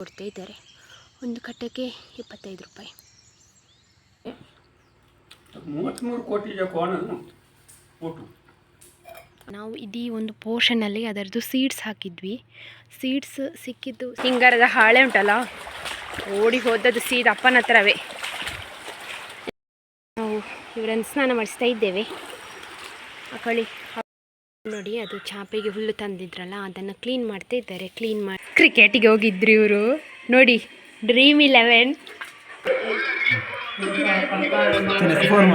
ಕೊಡ್ತಾ ಇದ್ದಾರೆ. ಒಂದು ಕಟ್ಟಕ್ಕೆ ಇಪ್ಪತ್ತೈದು ರೂಪಾಯಿ. ನಾವು ಇದೀ ಒಂದು ಪೋರ್ಷನಲ್ಲಿ ಅದರದ್ದು ಸೀಡ್ಸ್ ಹಾಕಿದ್ವಿ. ಸೀಡ್ಸ್ ಸಿಕ್ಕಿದ್ದು ಸಿಂಗಾರದ ಹಾಳೆ ಉಂಟಲ್ಲ? ಓಡಿ ಹೋದದ್ದು ಸೀದ ಅಪ್ಪನ ಹತ್ರವೇ. ನಾವು ಇವರನ್ನು ಸ್ನಾನ ಮಾಡಿಸ್ತಾ ಇದ್ದೇವೆ. ಅಕಳಿ ನೋಡಿ, ಅದು ಚಾಪೆಗೆ ಹುಲ್ಲು ತಂದಿದ್ರಲ್ಲ, ಅದನ್ನು ಕ್ಲೀನ್ ಮಾಡ್ತಾ ಇದ್ದಾರೆ. ಕ್ಲೀನ್ ಮಾಡಿ ಕ್ರಿಕೆಟ್ಗೆ ಹೋಗಿದ್ರು ಇವರು. ನೋಡಿ ಡ್ರೀಮ್ ಇಲೆವೆನ್ ಫೋನ್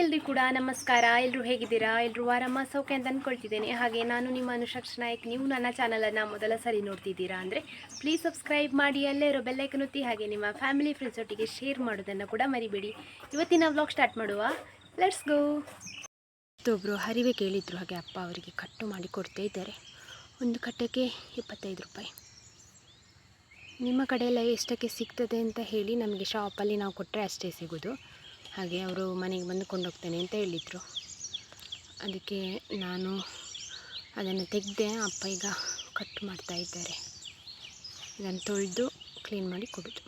ಎಲ್ರಿಗೂ ಕೂಡ ನಮಸ್ಕಾರ. ಎಲ್ಲರೂ ಹೇಗಿದ್ದೀರಾ? ಎಲ್ಲರೂ ಆರಾಮ, ಸೌಖ್ಯ ಅಂತ ಅಂದ್ಕೊಳ್ತಿದ್ದೇನೆ ಹಾಗೆ ನಾನು ನಿಮ್ಮ ಅನುಷಕ್ಷ ನಾಯಕ್. ನೀವು ನನ್ನ ಚಾನಲನ್ನು ಮೊದಲ ಸರಿ ನೋಡ್ತಿದ್ದೀರಾ ಅಂದರೆ ಪ್ಲೀಸ್ ಸಬ್ಸ್ಕ್ರೈಬ್ ಮಾಡಿ, ಅಲ್ಲೇ ಇರೋ ಬೆಲ್ಲೈಕನ್ ಒತ್ತಿ, ಹಾಗೆ ನಿಮ್ಮ ಫ್ಯಾಮಿಲಿ ಫ್ರೆಂಡ್ಸ್ ಒಟ್ಟಿಗೆ ಶೇರ್ ಮಾಡೋದನ್ನು ಕೂಡ ಮರಿಬೇಡಿ. ಇವತ್ತಿನ ವ್ಲಾಗ್ ಸ್ಟಾರ್ಟ್ ಮಾಡುವ. ಲೆಟ್ಸ್ ಗೋ ಒಬ್ಬರು ಹರಿವೆ ಕೇಳಿದ್ರು ಹಾಗೆ ಅಪ್ಪ ಅವರಿಗೆ ಕಟ್ಟು ಮಾಡಿ ಕೊಡ್ತಾ ಇದ್ದಾರೆ. ಒಂದು ಕಟ್ಟಕ್ಕೆ ಇಪ್ಪತ್ತೈದು ರೂಪಾಯಿ. ನಿಮ್ಮ ಕಡೆಯೆಲ್ಲ ಎಷ್ಟಕ್ಕೆ ಸಿಗ್ತದೆ ಅಂತ ಹೇಳಿ ನಮಗೆ ಶಾಪಲ್ಲಿ ನಾವು ಕೊಟ್ಟರೆ ಅಷ್ಟೇ ಸಿಗೋದು. ಹಾಗೆ ಅವರು ಮನೆಗೆ ಬಂದು ಕೊಂಡೋಗ್ತೇನೆ ಅಂತ ಹೇಳಿದರು. ಅದಕ್ಕೆ ನಾನು ಅದನ್ನು ತೆಗೆದೆ ಅಪ್ಪ ಈಗ ಕಟ್ ಮಾಡ್ತಾ ಇದ್ದಾರೆ. ಇದನ್ನು ತೊಳೆದು ಕ್ಲೀನ್ ಮಾಡಿ ಕೊಡೋದು.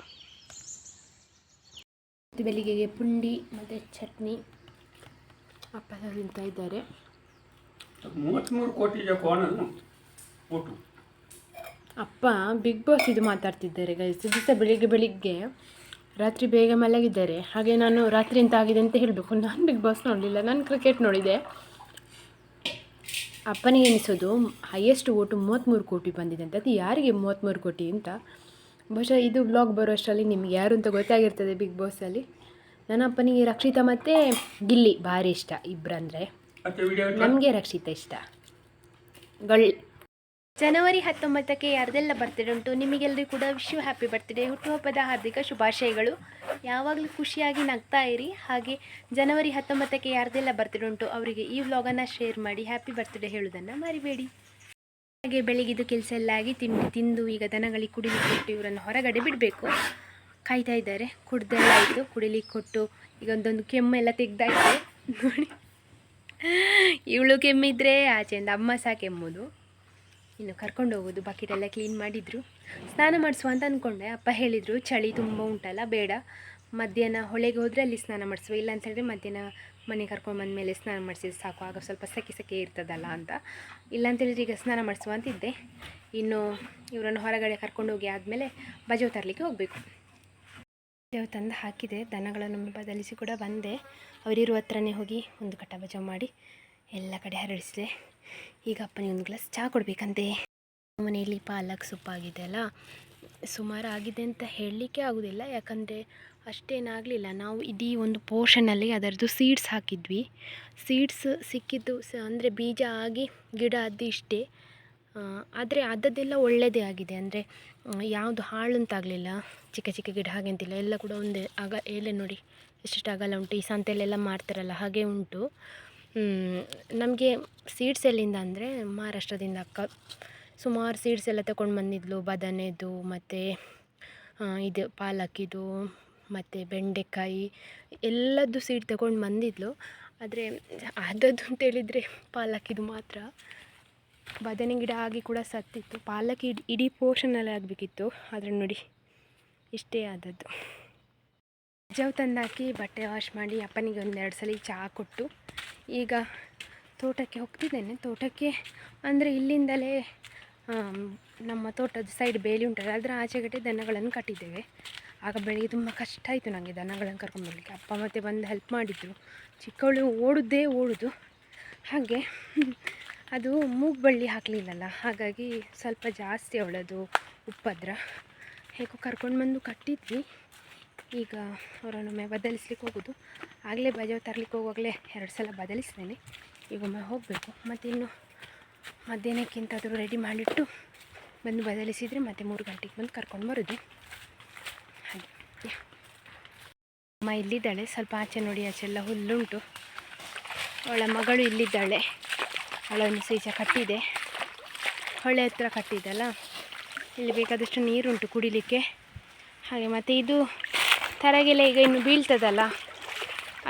ಮತ್ತು ಬೆಳಿಗ್ಗೆಗೆ ಪುಂಡಿ ಮತ್ತು ಚಟ್ನಿ ಅಪ್ಪ ತಿಂತಾ ಇದ್ದಾರೆ. ಮೂವತ್ತ್ಮೂರು ಕೋಟಿ ಅಪ್ಪ ಬಿಗ್ ಬಾಸ್ ಇದು ಮಾತಾಡ್ತಿದ್ದಾರೆ ಗೈಸ್ ದಿವಸ ಬೆಳಿಗ್ಗೆ ಬೆಳಿಗ್ಗೆ ರಾತ್ರಿ ಬೇಗ ಮಲಗಿದ್ದಾರೆ. ಹಾಗೆ ನಾನು ರಾತ್ರಿ ಎಂತ ಆಗಿದೆ ಅಂತ ಹೇಳಬೇಕು. ನಾನು ಬಿಗ್ ಬಾಸ್ ನೋಡಲಿಲ್ಲ. ನಾನು ಕ್ರಿಕೆಟ್ ನೋಡಿದೆ. ಅಪ್ಪನಿಗೆ ಎನಿಸೋದು ಹೈಯೆಸ್ಟ್ ಓಟು ಮೂವತ್ತ್ಮೂರು ಕೋಟಿ ಬಂದಿದೆ ಅಂತ. ಅದು ಯಾರಿಗೆ ಮೂವತ್ತ್ಮೂರು ಕೋಟಿ ಅಂತ? ಬಹುಶಃ ಇದು ಬ್ಲಾಗ್ ಬರೋ ಅಷ್ಟರಲ್ಲಿ ನಿಮ್ಗೆ ಯಾರು ಅಂತ ಗೊತ್ತಾಗಿರ್ತದೆ ಬಿಗ್ ಬಾಸಲ್ಲಿ ನನ್ನ ಅಪ್ಪನಿಗೆ ರಕ್ಷಿತಾ ಮತ್ತು ಗಿಲ್ಲಿ ಭಾರಿ ಇಷ್ಟ ಇಬ್ಬರಂದರೆ ನಮಗೆ ರಕ್ಷಿತ ಇಷ್ಟ. ಗಳ್ ಜನವರಿ ಹತ್ತೊಂಬತ್ತಕ್ಕೆ ಯಾರ್ದೆಲ್ಲ ಬರ್ತ್ಡೇ ಉಂಟು ನಿಮಗೆಲ್ಲರಿಗೂ ಕೂಡ ವಿಶ್ವ ಹ್ಯಾಪಿ ಬರ್ತ್ಡೇ ಹುಟ್ಟುಹಬ್ಬದ ಹಾರ್ದಿಕ ಶುಭಾಶಯಗಳು. ಯಾವಾಗಲೂ ಖುಷಿಯಾಗಿ ನಗ್ತಾ ಇರಿ. ಹಾಗೆ ಜನವರಿ ಹತ್ತೊಂಬತ್ತಕ್ಕೆ ಯಾರ್ದೆಲ್ಲ ಬರ್ತ್ಡೇ ಉಂಟು, ಅವರಿಗೆ ಈ ವ್ಲಾಗನ್ನು ಶೇರ್ ಮಾಡಿ ಹ್ಯಾಪಿ ಬರ್ತ್ಡೇ ಹೇಳೋದನ್ನು ಮರಿಬೇಡಿ. ಹಾಗೆ ಬೆಳಿಗ್ಗೆದು ಕೆಲಸ ಎಲ್ಲ ಆಗಿ ತಿಂಡಿ ತಿಂದು ಈಗ ದನಗಳಿಗೆ ಕುಡಿಲಿಕ್ಕೆ ಕೊಟ್ಟು ಇವರನ್ನು ಹೊರಗಡೆ ಬಿಡಬೇಕು. ಕಾಯ್ತಾ ಇದ್ದಾರೆ. ಕುಡ್ದೆಲ್ಲ ಆಯಿತು. ಕುಡಿಲಿಕ್ಕೆ ಕೊಟ್ಟು ಈಗ ಒಂದೊಂದು ಕೆಮ್ಮೆಲ್ಲ ತೆಗ್ದಾಯ್ತು ನೋಡಿ. ಇವಳು ಕೆಮ್ಮಿದ್ರೆ ಆಚೆಯಿಂದ ಅಮ್ಮ ಸಹ ಕೆಮ್ಮುದು. ಇನ್ನು ಕರ್ಕೊಂಡು ಹೋಗೋದು ಬಕೆಟ್ ಎಲ್ಲ ಕ್ಲೀನ್ ಮಾಡಿದರು. ಸ್ನಾನ ಮಾಡಿಸುವ ಅಂತ ಅಂದ್ಕೊಂಡೆ ಅಪ್ಪ ಹೇಳಿದರು, ಚಳಿ ತುಂಬ ಉಂಟಲ್ಲ, ಬೇಡ. ಮಧ್ಯಾಹ್ನ ಹೊಳೆಗೆ ಹೋದರೆ ಅಲ್ಲಿ ಸ್ನಾನ ಮಾಡಿಸುವ. ಇಲ್ಲ ಅಂತ ಹೇಳಿದ್ರೆ ಮಧ್ಯಾಹ್ನ ಮನೆ ಕರ್ಕೊಂಡು ಬಂದಮೇಲೆ ಸ್ನಾನ ಮಾಡಿಸಿದ್ರೆ ಸಾಕು. ಆಗ ಸ್ವಲ್ಪ ಸೆಕೆ ಸೆಕೆ ಇರ್ತದಲ್ಲ ಅಂತ. ಇಲ್ಲ ಅಂತ ಹೇಳಿದ್ರೆ ಈಗ ಸ್ನಾನ ಮಾಡಿಸುವ ಅಂತಿದ್ದೆ ಇನ್ನು ಇವರನ್ನು ಹೊರಗಡೆ ಕರ್ಕೊಂಡು ಹೋಗಿ ಆದಮೇಲೆ ಬಜವ್ ತರಲಿಕ್ಕೆ ಹೋಗಬೇಕು. ಬಜವ್ ತಂದು ಹಾಕಿದೆ. ದನಗಳನ್ನು ಬದಲಿಸಿ ಕೂಡ ಬಂದೆ. ಅವರಿರುವ ಹತ್ರನೇ ಹೋಗಿ ಒಂದು ಕಟ್ಟ ಬಜಾವ್ ಮಾಡಿ ಎಲ್ಲ ಕಡೆ ಹರಡಿಸಿದೆ. ಈಗ ಅಪ್ಪನಿಗೆ ಒಂದು ಗ್ಲಾಸ್ ಚಹಾ ಕೊಡಬೇಕಂತೆ. ಮನೆಯಲ್ಲಿ ಪಾಲಕ್ ಸೊಪ್ಪಾಗಿದೆ ಅಲ್ಲ? ಸುಮಾರು ಆಗಿದೆ ಅಂತ ಹೇಳಲಿಕ್ಕೆ ಆಗೋದಿಲ್ಲ. ಯಾಕಂದರೆ ಅಷ್ಟೇನಾಗಲಿಲ್ಲ. ನಾವು ಇಡೀ ಒಂದು ಪೋರ್ಷನಲ್ಲಿ ಅದರದ್ದು ಸೀಡ್ಸ್ ಹಾಕಿದ್ವಿ. ಸೀಡ್ಸ್ ಸಿಕ್ಕಿದ್ದು ಸ ಅಂದರೆ ಬೀಜ ಆಗಿ ಗಿಡ ಅದು ಇಷ್ಟೇ. ಆದರೆ ಅದದ್ದೆಲ್ಲ ಒಳ್ಳೆಯದೇ ಆಗಿದೆ. ಅಂದರೆ ಯಾವುದು ಹಾಳು ಅಂತಾಗಲಿಲ್ಲ ಚಿಕ್ಕ ಚಿಕ್ಕ ಗಿಡ ಹಾಗೆ ಅಂತಿಲ್ಲ. ಎಲ್ಲ ಕೂಡ ಒಂದೇ ಆಗ ಎಲೆ ನೋಡಿ ಎಷ್ಟೆಷ್ಟು ಅಗಲ ಉಂಟು. ಈ ಸಂತೆಯಲ್ಲೆಲ್ಲ ಮಾಡ್ತಾರಲ್ಲ, ಹಾಗೆ ಉಂಟು. ನಮಗೆ ಸೀಡ್ಸ್ ಎಲ್ಲಿಂದ ಅಂದರೆ ಮಹಾರಾಷ್ಟ್ರದಿಂದ ಅಕ್ಕ. ಸುಮಾರು ಸೀಡ್ಸ್ ಎಲ್ಲ ತಗೊಂಡು ಬಂದಿದ್ಲು. ಬದನೆದು, ಮತ್ತು ಇದು ಪಾಲಕ್ಕಿದು ಮತ್ತು ಬೆಂಡೆಕಾಯಿ, ಎಲ್ಲದ್ದು ಸೀಡ್ ತಗೊಂಡು ಬಂದಿದ್ಲು. ಆದರೆ ಅದದ್ದು ಅಂತ ಹೇಳಿದರೆ ಪಾಲಕ್ಕಿದು ಮಾತ್ರ. ಬದನೆ ಗಿಡ ಆಗಿ ಕೂಡ ಸತ್ತಿತ್ತು. ಪಾಲಕ್ ಇಡೀ ಇಡೀ ಪೋರ್ಷನಲ್ಲಿ ಆಗಬೇಕಿತ್ತು. ಆದರೆ ನೋಡಿ, ಇಷ್ಟೇ ಆದದ್ದು. ಜವ್ ತಂದಾಕಿ ಬಟ್ಟೆ ವಾಶ್ ಮಾಡಿ ಅಪ್ಪನಿಗೆ ಒಂದೆರಡು ಸಲ ಚಹಾ ಕೊಟ್ಟು ಈಗ ತೋಟಕ್ಕೆ ಹೋಗ್ತಿದ್ದೇನೆ. ತೋಟಕ್ಕೆ ಅಂದರೆ ಇಲ್ಲಿಂದಲೇ ನಮ್ಮ ತೋಟದ ಸೈಡ್ ಬೇಲಿ ಉಂಟಲ್ಲ, ಅದರ ಆಚೆಗಡೆ ದನಗಳನ್ನು ಕಟ್ಟಿದ್ದೇವೆ. ಆಗ ಬೆಳಿಗ್ಗೆ ತುಂಬ ಕಷ್ಟ ಆಯಿತು ನನಗೆ ದನಗಳನ್ನು ಕರ್ಕೊಂಡ್ಬರ್ಲಿಕ್ಕೆ ಅಪ್ಪ ಮತ್ತೆ ಬಂದು ಹೆಲ್ಪ್ ಮಾಡಿದರು. ಚಿಕ್ಕವಳು ಓಡುದೇ ಓಡುದು. ಹಾಗೆ ಅದು ಮೂಗ್ಬಳ್ಳಿ ಹಾಕಲಿಲ್ಲಲ್ಲ, ಹಾಗಾಗಿ ಸ್ವಲ್ಪ ಜಾಸ್ತಿ ಅವಳದು ಉಪ್ಪದ್ರ ಹೇಗೋ ಕರ್ಕೊಂಡು ಬಂದು ಕಟ್ಟಿದ್ವಿ. ಈಗ ಅವರನ್ನೊಮ್ಮೆ ಬದಲಿಸ್ಲಿಕ್ಕೆ ಹೋಗೋದು. ಆಗಲೇ ಬಜಾವ್ ತರ್ಲಿಕ್ಕೆ ಹೋಗುವಾಗಲೇ ಎರಡು ಸಲ ಬದಲಿಸ್ತೇನೆ ಈಗ ಒಮ್ಮೆ ಹೋಗಬೇಕು. ಮತ್ತು ಇನ್ನು ಮಧ್ಯಾಹ್ನಕ್ಕಿಂತಾದರೂ ರೆಡಿ ಮಾಡಿಟ್ಟು ಬಂದು ಬದಲಿಸಿದರೆ ಮತ್ತೆ ಮೂರು ಗಂಟೆಗೆ ಬಂದು ಕರ್ಕೊಂಡು ಬರೋದು. ಹಾಗೆ. ಅಮ್ಮ ಇಲ್ಲಿದ್ದಾಳೆ. ಸ್ವಲ್ಪ ಆಚೆ ನೋಡಿ, ಆಚೆ ಎಲ್ಲ ಹುಲ್ಲುಂಟು. ಅವಳ ಮಗಳು ಇಲ್ಲಿದ್ದಾಳೆ. ಅವಳನ್ನು ಸೀಚ ಕಟ್ಟಿದೆ. ಹೊಳೆ ಹತ್ರ ಕಟ್ಟಿದ್ದಲ್ಲ. ಇಲ್ಲಿ ಬೇಕಾದಷ್ಟು ನೀರುಂಟು ಕುಡಿಲಿಕ್ಕೆ. ಹಾಗೆ ಮತ್ತು ಇದು ತರಗೆಲ್ಲ ಈಗ ಇನ್ನು ಬೀಳ್ತದಲ್ಲ,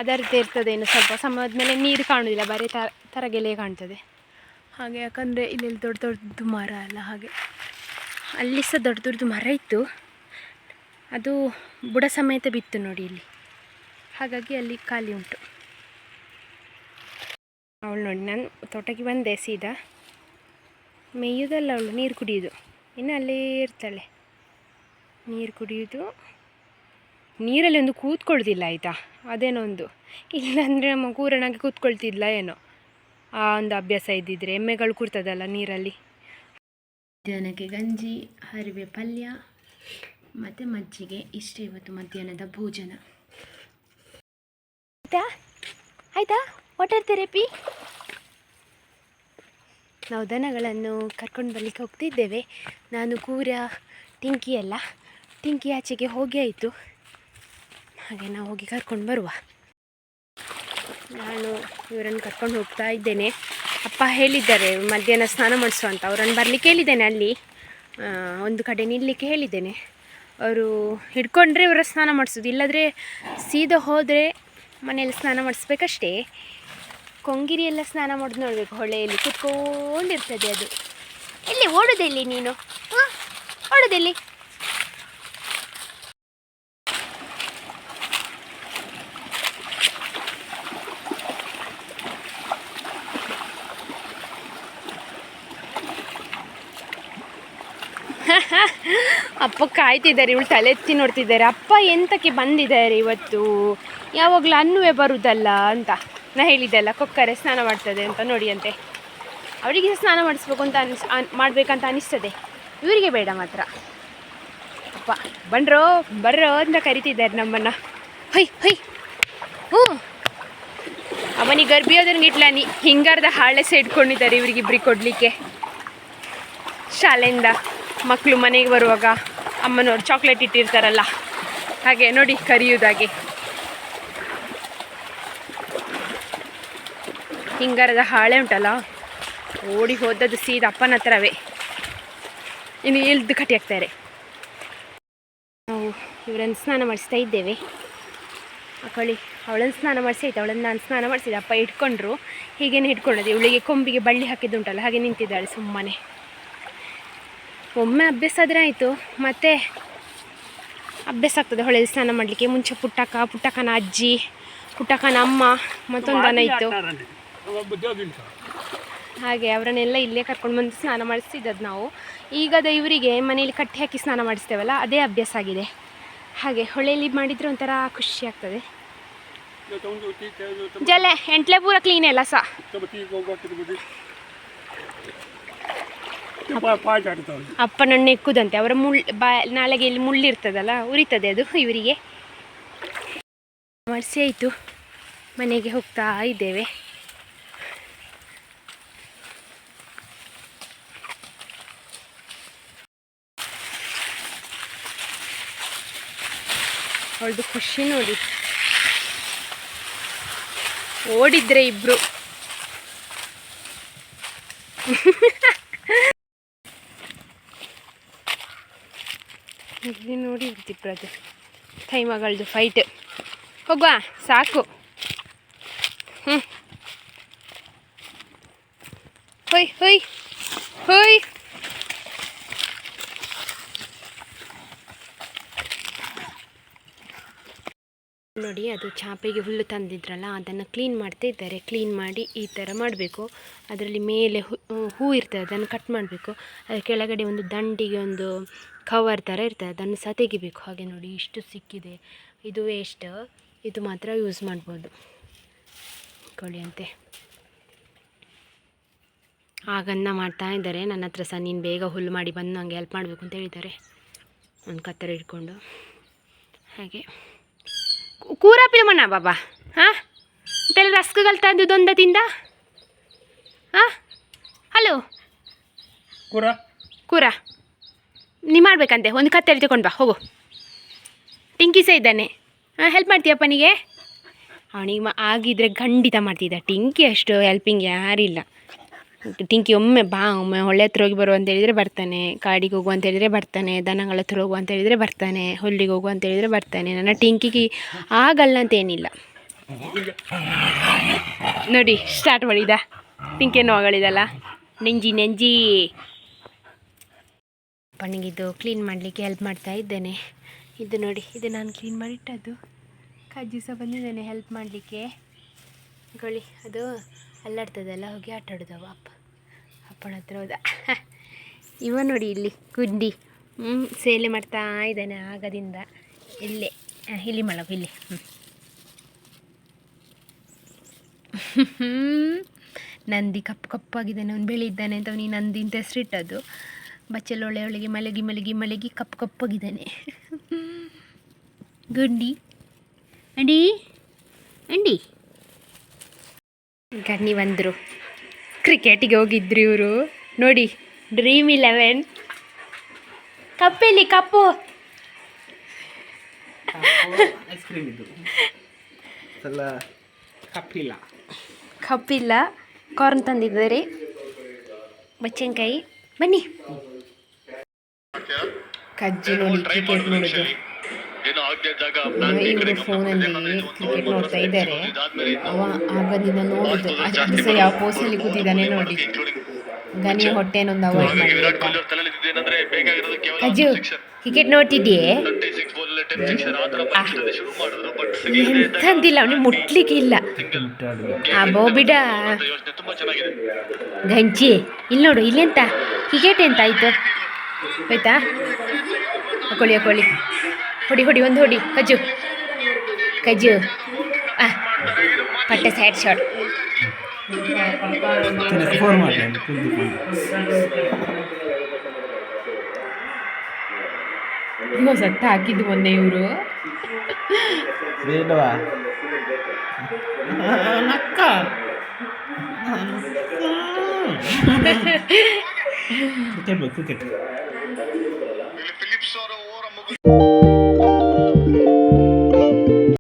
ಅದರದ್ದು ಇರ್ತದೆ ಇನ್ನು ಸ್ವಲ್ಪ. ಸಮಯದ್ಮೇಲೆ ನೀರು ಕಾಣುವುದಿಲ್ಲ ಬರೀ ತರ ತರಗೆಲೆ ಕಾಣ್ತದೆ. ಹಾಗೆ, ಯಾಕಂದರೆ ಇಲ್ಲೆಲ್ಲಿ ದೊಡ್ಡ ದೊಡ್ಡದು ಮರ ಅಲ್ಲ, ಹಾಗೆ. ಅಲ್ಲಿ ಸಹ ದೊಡ್ಡ ದೊಡ್ಡದು ಮರ ಇತ್ತು. ಅದು ಬುಡ ಸಮೇತ ಬಿತ್ತು ನೋಡಿ ಇಲ್ಲಿ. ಹಾಗಾಗಿ ಅಲ್ಲಿ ಖಾಲಿ ಉಂಟು. ಅವಳು ನೋಡಿ, ನಾನು ತೋಟಕ್ಕೆ ಬಂದೆ ಸೀದಾ. ಮೇಯುವುದಲ್ಲ ಅವಳು, ನೀರು ಕುಡಿಯೋದು. ಇನ್ನು ಅಲ್ಲೇ ಇರ್ತಾಳೆ. ನೀರು ಕುಡಿಯೋದು. ನೀರಲ್ಲಿ ಒಂದು ಕೂತ್ಕೊಳ್ತಿಲ್ಲ ಆಯಿತಾ? ಅದೇನೋ ಒಂದು ಇಲ್ಲಾಂದರೆ ನಮ್ಮ ಕೂರಣಾಗಿ ಕೂತ್ಕೊಳ್ತಿದ್ಲ ಏನೋ? ಆ ಒಂದು ಅಭ್ಯಾಸ ಇದ್ದಿದ್ರೆ ಎಮ್ಮೆಗಳು ಕೂರ್ತದಲ್ಲ ನೀರಲ್ಲಿ? ಮಧ್ಯಾಹ್ನಕ್ಕೆ ಗಂಜಿ ಹರಿವೆ ಪಲ್ಯ ಮತ್ತು ಮಜ್ಜಿಗೆ ಇಷ್ಟೇ ಇವತ್ತು ಮಧ್ಯಾಹ್ನದ ಭೋಜನ. ಆಯಿತಾ? ಆಯಿತಾ? Water therapy? ನಾವು ದನಗಳನ್ನು ಕರ್ಕೊಂಡು ಬರಲಿಕ್ಕೆ ಹೋಗ್ತಿದ್ದೇವೆ. ನಾನು ಕೂರ ಟಿಂಕಿ ಎಲ್ಲ ಟಿಂಕಿ ಆಚೆಗೆ ಹೋಗಿ ಆಯಿತು. ಹಾಗೆ ನಾವು ಹೋಗಿ ಕರ್ಕೊಂಡು ಬರುವ. ನಾನು ಇವರನ್ನು ಕರ್ಕೊಂಡು ಹೋಗ್ತಾ ಇದ್ದೇನೆ. ಅಪ್ಪ ಹೇಳಿದ್ದಾರೆ, ಮಧ್ಯಾಹ್ನ ಸ್ನಾನ ಮಾಡಿಸು ಅಂತ. ಅವರನ್ನು ಬರಲಿಕ್ಕೆ ಹೇಳಿದ್ದೇನೆ ಅಲ್ಲಿ. ಒಂದು ಕಡೆ ನಿಲ್ಲಲಿಕ್ಕೆ ಹೇಳಿದ್ದೇನೆ. ಅವರು ಹಿಡ್ಕೊಂಡ್ರೆ ಇವರ ಸ್ನಾನ ಮಾಡಿಸೋದು ಇಲ್ಲದ್ರೆ ಸೀದಾ ಹೋದರೆ ಮನೆಯಲ್ಲಿ ಸ್ನಾನ ಮಾಡಿಸ್ಬೇಕಷ್ಟೇ. ಕೊಂಗಿರಿ ಎಲ್ಲ ಸ್ನಾನ ಮಾಡೋದು ನೋಡಬೇಕು, ಹೊಳೆಯಲ್ಲಿ ಕುತ್ಕೊಂಡಿರ್ತದೆ ಅದು. ಎಲ್ಲಿ ಓಡೋದೆಲ್ಲಿ ನೀನು? ಹಾಂ ಓಡೋದೆಲ್ಲಿ? ಅಪ್ಪ ಕಾಯ್ತಿದ್ದಾರೆ, ಇವಳು ತಲೆ ಎತ್ತಿ ನೋಡ್ತಿದ್ದಾರೆ. ಅಪ್ಪ ಎಂತಕ್ಕೆ ಬಂದಿದ್ದಾರೆ ಇವತ್ತು? ಯಾವಾಗಲೂ ಅನ್ನುವೆ ಬರುವುದಲ್ಲ ಅಂತ ನಾ ಹೇಳಿದ್ದೆಲ್ಲ ಕೊಕ್ಕರೆ ಸ್ನಾನ ಮಾಡ್ತದೆ ಅಂತ ನೋಡಿ ಅಂತೆ. ಅವರಿಗೆ ಸ್ನಾನ ಮಾಡಿಸ್ಬೇಕು ಅಂತ ಅನಿಸ್, ಅನ್- ಮಾಡ್ಬೇಕಂತ ಅನಿಸ್ತದೆ. ಇವರಿಗೆ ಬೇಡ ಮಾತ್ರ. ಅಪ್ಪ ಬನ್ರೋ ಬರ್ರೋ ಅಂತ ಕರಿತಿದ್ದಾರೆ ನಮ್ಮನ್ನು. ಹೊಯ್ ಹೊಯ್. ಹ್ಞೂ ಅವನಿಗೆ ಗರ್ಭಿಯೋದ್ರಿಗೆ ನೀ. ಹಿಂಗಾರ್ದ ಹಾಳೆ ಸಹ ಇಟ್ಕೊಂಡಿದ್ದಾರೆ ಇವರಿಗಿಬ್ರಿಗೆ ಕೊಡಲಿಕ್ಕೆ. ಶಾಲೆಯಿಂದ. ಮಕ್ಕಳು ಮನೆಗೆ ಬರುವಾಗ ಅಮ್ಮನವ್ರು ಚಾಕ್ಲೇಟ್ ಇಟ್ಟಿರ್ತಾರಲ್ಲ, ಹಾಗೆ ನೋಡಿ ಕರಿಯುವುದಾಗಿ ಹಿಂಗಾರದ ಹಾಳೆ ಉಂಟಲ್ಲ, ಓಡಿ ಹೋದದ್ದು ಸೀದ ಅಪ್ಪನ ಹತ್ರವೇ. ಇನ್ನು ಇಳ್ದು ಕಟ್ಟಿ ಹಾಕ್ತಾರೆ. ನಾವು ಇವರನ್ನು ಸ್ನಾನ ಮಾಡಿಸ್ತಾ ಇದ್ದೇವೆ. ಮಕ್ಕಳಿ, ಅವಳನ್ನು ಸ್ನಾನ ಮಾಡಿಸಿ ಆಯ್ತು, ಅವಳನ್ನು ನಾನು ಸ್ನಾನ ಮಾಡಿಸಿದೆ. ಅಪ್ಪ ಇಟ್ಕೊಂಡ್ರು ಹೀಗೇನೆ ಹಿಡ್ಕೊಂಡದ್ದು ಇವಳಿಗೆ ಕೊಂಬಿಗೆ ಬಳ್ಳಿ ಹಾಕಿದ್ದುಂಟಲ್ಲ ಹಾಗೆ ನಿಂತಿದ್ದಾಳೆ ಸುಮ್ಮನೆ. ಒಮ್ಮೆ ಅಭ್ಯಾಸ ಆದರೆ ಆಯಿತು. ಮತ್ತೆ ಅಭ್ಯಾಸ ಆಗ್ತದೆ ಹೊಳೆಯಲ್ಲಿ ಸ್ನಾನ ಮಾಡಲಿಕ್ಕೆ. ಮುಂಚೆ ಪುಟ್ಟಕ್ಕ ಪುಟ್ಟಕ್ಕನ ಅಜ್ಜಿ ಪುಟ್ಟಕ್ಕನ ಅಮ್ಮ ಮತ್ತೊಂದು ದನ ಇತ್ತು. ಹಾಗೆ ಅವರನ್ನೆಲ್ಲ ಇಲ್ಲೇ ಕರ್ಕೊಂಡು ಬಂದು ಸ್ನಾನ ಮಾಡಿಸ್ತಿದ್ದದ್ದು ನಾವು. ಈಗ ದೇವರಿಗೆ ಮನೆಯಲ್ಲಿ ಕಟ್ಟಿ ಹಾಕಿ ಸ್ನಾನ ಮಾಡಿಸ್ತೇವಲ್ಲ ಅದೇ ಅಭ್ಯಾಸ ಆಗಿದೆ. ಹಾಗೆ ಹೊಳೆಯಲ್ಲಿ ಮಾಡಿದರೆ ಒಂಥರ ಖುಷಿ ಆಗ್ತದೆ. ಜಲೆ ಎಂಟ್ಲೆ ಪೂರ ಕ್ಲೀನ್ ಎಲ್ಲ ಸಹ ಅಪ್ಪನನ್ನು ಎಕ್ಕುದಂತೆ, ಅವರ ಮುಳ್ ಬಾ ನಾಳೆಗೆಯಲ್ಲಿ ಮುಳ್ಳಿರ್ತದಲ್ಲ ಉರಿತದೆ ಅದು ಇವರಿಗೆ. ಮರ್ಸಿ ಆಯಿತು, ಮನೆಗೆ ಹೋಗ್ತಾ ಇದ್ದೇವೆ. ಅವಳದು ಖುಷಿ ನೋಡಿ. ಓಡಿದ್ರೆ ಇಬ್ರು. ಇಲ್ಲಿ ನೋಡಿ ಇರ್ತಿಬ್ರದು ಕೈಮಗಳದು ಫೈಟ್ ಹೋಗುವ ಸಾಕು. ಹ್ಞೂ ಹೊಯ್ ಹೊಯ್. ಹೊಯ್. ನೋಡಿ, ಅದು ಚಾಪೆಗೆ ಹುಲ್ಲು ತಂದಿದ್ರಲ್ಲ, ಅದನ್ನು ಕ್ಲೀನ್ ಮಾಡ್ತಾ ಇದ್ದಾರೆ. ಕ್ಲೀನ್ ಮಾಡಿ ಈ ಥರ ಮಾಡಬೇಕು. ಅದರಲ್ಲಿ ಮೇಲೆ ಹೂ ಇರ್ತದೆ, ಅದನ್ನು ಕಟ್ ಮಾಡಬೇಕು. ಅದರ ಕೆಳಗಡೆ ಒಂದು ದಂಡಿಗೆ ಒಂದು ಕವರ್ ಥರ ಇರ್ತದೆ, ಅದನ್ನು ಸಹ ತೆಗಿಬೇಕು. ಹಾಗೆ ನೋಡಿ, ಇಷ್ಟು ಸಿಕ್ಕಿದೆ. ಇದು ವೇಸ್ಟ್ ಇದು ಮಾತ್ರ ಯೂಸ್ ಮಾಡ್ಬೋದು. ಅಂತೆ. ಆಗನ್ನ ಮಾಡ್ತಾ ಇದ್ದಾರೆ. ನನ್ನ ಹತ್ರ ಸಹ ನೀನು ಬೇಗ ಹುಲ್ಲು ಮಾಡಿ ಬಂದು ನನಗೆ ಹೆಲ್ಪ್ ಮಾಡಬೇಕು ಅಂತ ಹೇಳಿದ್ದಾರೆ. ಒಂದು ಕತ್ತರಿ ಇಟ್ಕೊಂಡು ಹಾಗೆ. ಕೂರ ಪಿಲಮಣ್ಣ ಬಾಬಾ ಹಾಂ? ಮತ್ತೆಲ್ಲ ರಸ್ಕಗಳು ತಂದು ದೊಂದ ತಿಂದ ಹಾಂ? ಹಲೋ? ಕೂರ. ಕೂರ. ನೀ ಮಾಡ್ಬೇಕಂತೆ ಒಂದು ಕತ್ತರಿ ತಗೊಂಡು ಬಾ ಹೋಗು. ಟಿಂಕಿ ಸಹ ಇದ್ದಾನೆ. ಹಾಂ ಹೆಲ್ಪ್ ಮಾಡ್ತೀಯಪ್ಪನಿಗೆ ಅವನಿಗೆ ಮ ಆಗಿದ್ರೆ ಖಂಡಿತ ಮಾಡ್ತಿದ್ದ. ಟಿಂಕಿ ಅಷ್ಟು ಹೆಲ್ಪಿಂಗ್ ಯಾರಿಲ್ಲ. ಟಿಂಕಿ ಒಮ್ಮೆ ಬಾ, ಒಮ್ಮೆ ಹೊಳೆ ಹತ್ರ ಹೋಗಿ ಬರು ಅಂತ ಹೇಳಿದರೆ ಬರ್ತಾನೆ. ಕಾಡಿಗೆ ಹೋಗು ಅಂತ ಹೇಳಿದರೆ ಬರ್ತಾನೆ. ದನಗಳ ಹತ್ರ ಹೋಗು ಅಂತ ಹೇಳಿದರೆ ಬರ್ತಾನೆ. ಹುಲ್ಲಿಗೆ ಹೋಗು ಅಂತ ಹೇಳಿದರೆ ಬರ್ತಾನೆ. ನನ್ನ ಟಿಂಕಿಗೆ ಆಗಲ್ಲ ಅಂತ ಏನಿಲ್ಲ. ನೋಡಿ ಸ್ಟಾರ್ಟ್ ಮಾಡಿದ. ಟಿಂಕೇನು ಹೊಗಳಿದಲ್ಲ ನೆಂಜಿ ನೆಂಜಿ. ಪಣ್ಣಿಗಿದ್ದು ಕ್ಲೀನ್ ಮಾಡಲಿಕ್ಕೆ ಹೆಲ್ಪ್ ಮಾಡ್ತಾ ಇದ್ದೇನೆ. ಇದು ನೋಡಿ, ಇದು ನಾನು ಕ್ಲೀನ್ ಮಾಡಿಟ್ಟದ್ದು. ಕಜ್ಜಿ ಸಹ ಬಂದಿದ್ದೇನೆ ಹೆಲ್ಪ್ ಮಾಡಲಿಕ್ಕೆ. ಗೊಳಿ ಅದು ಅಲ್ಲಾಡ್ತದಲ್ಲ ಹೋಗಿ ಆಟ ಆಡೋದವ. ಅಪ್ಪ ಅಪ್ಪನ ಹತ್ರ ಹೋದ. ಇವ ನೋಡಿ ಇಲ್ಲಿ ಗುಂಡಿ. ಹ್ಞೂ ಸೇಲೆ ಮಾಡ್ತಾ ಇದ್ದಾನೆ ಆಗದಿಂದ. ಇಲ್ಲೇ ಇಲ್ಲಿ ಮಾಡವು ಇಲ್ಲಿ. ಹ್ಞೂ ನಂದಿ ಕಪ್ಪು ಕಪ್ಪಾಗಿದ್ದಾನೆ ಅವ್ನು ಬೆಳಿದ್ದಾನೆ ಅಂತ ಅವನಿಗೆ ನಂದಿ ಅಂತ ಹೆಸರಿಟ್ಟದ್ದು. ಬಚ್ಚಲೊಳೆ ಒಳಗೆ ಮಲಗಿ ಮಲಗಿ ಮಲಗಿ ಕಪ್ಪು ಕಪ್ಪಾಗಿದ್ದಾನೆ. ಗುಂಡಿ. ಅಂಡಿ ಅಂಡಿ. ಗಣ್ಣಿ ಬಂದರು ಕ್ರಿಕೆಟಿಗೆ ಹೋಗಿದ್ರು ಇವರು. ನೋಡಿ ಡ್ರೀಮ್ ಇಲೆವೆನ್ ಕಪ್ಪೆಲ್ಲಿ ಕಪ್ಪು. ಐಸ್ ಕ್ರೀಮ್ ಇದು. ಎಲ್ಲ ಕಪ್ಪಿಲ್ಲ. ಕಪ್ಪಿಲ್ಲ. ಕಾರ್ನ್ ತಂದಿದ್ದಾರೆ. ಬಚ್ಚಂಕಾಯಿ ಬನ್ನಿ. ಕಜ್ಜಿ ನೋಡಿ ಕ್ರಿಕೆಟ್ ನೋಡೋದು. ಇವರು ಫೋನಲ್ಲಿ ಕ್ರಿಕೆಟ್ ನೋಡ್ತಾ ಇದ್ದಾರೆ. ಅವ ಆಗದಿಂದ ನೋಡುದು ಸಹ ಯಾವ ಪೋಸಲ್ಲಿ ಕೂತಿದ್ದಾನೆ ನೋಡಿ. ಗನಿ ಹೊಟ್ಟೆನೊಂದು ಅವಾಯ್ಡ್ ಮಾಡಿ ಅಜ್ಜು ಕ್ರಿಕೆಟ್ ನೋಡ್ತಿದ್ದೀಯೇ ಎಂತಂದಿಲ್ಲ ಅವನಿಗೆ ಮುಟ್ಲಿಕ್ಕೆ ಇಲ್ಲ. ಆ ಬಿಡ. ಗಂಜಿ ಇಲ್ಲಿ ನೋಡು ಇಲ್ಲೆಂತ ಕ್ರಿಕೆಟ್ ಎಂತ ಆಯ್ತು ಆಯ್ತಾ ಹಾಕೊಳ್ಳಿ ಹಾಕೊಳ್ಳಿ ಹೊಡಿ ಹೊಡಿ ಒಂದು ಹೊಡಿ. ಕಜ್ಜು. ಕಜ್ಜು. ಆ ಪಟ್ಟೆ ಸೈಡ್ ಶಾಟ್ ಇವಾಗ ಸತ್ತ ಹಾಕಿದ್ದು ಮೊನ್ನೆ ಇವರು. Cricket cricket. ಫಿಲಿಪ್ಸ್ ಅವರ ಓವರ್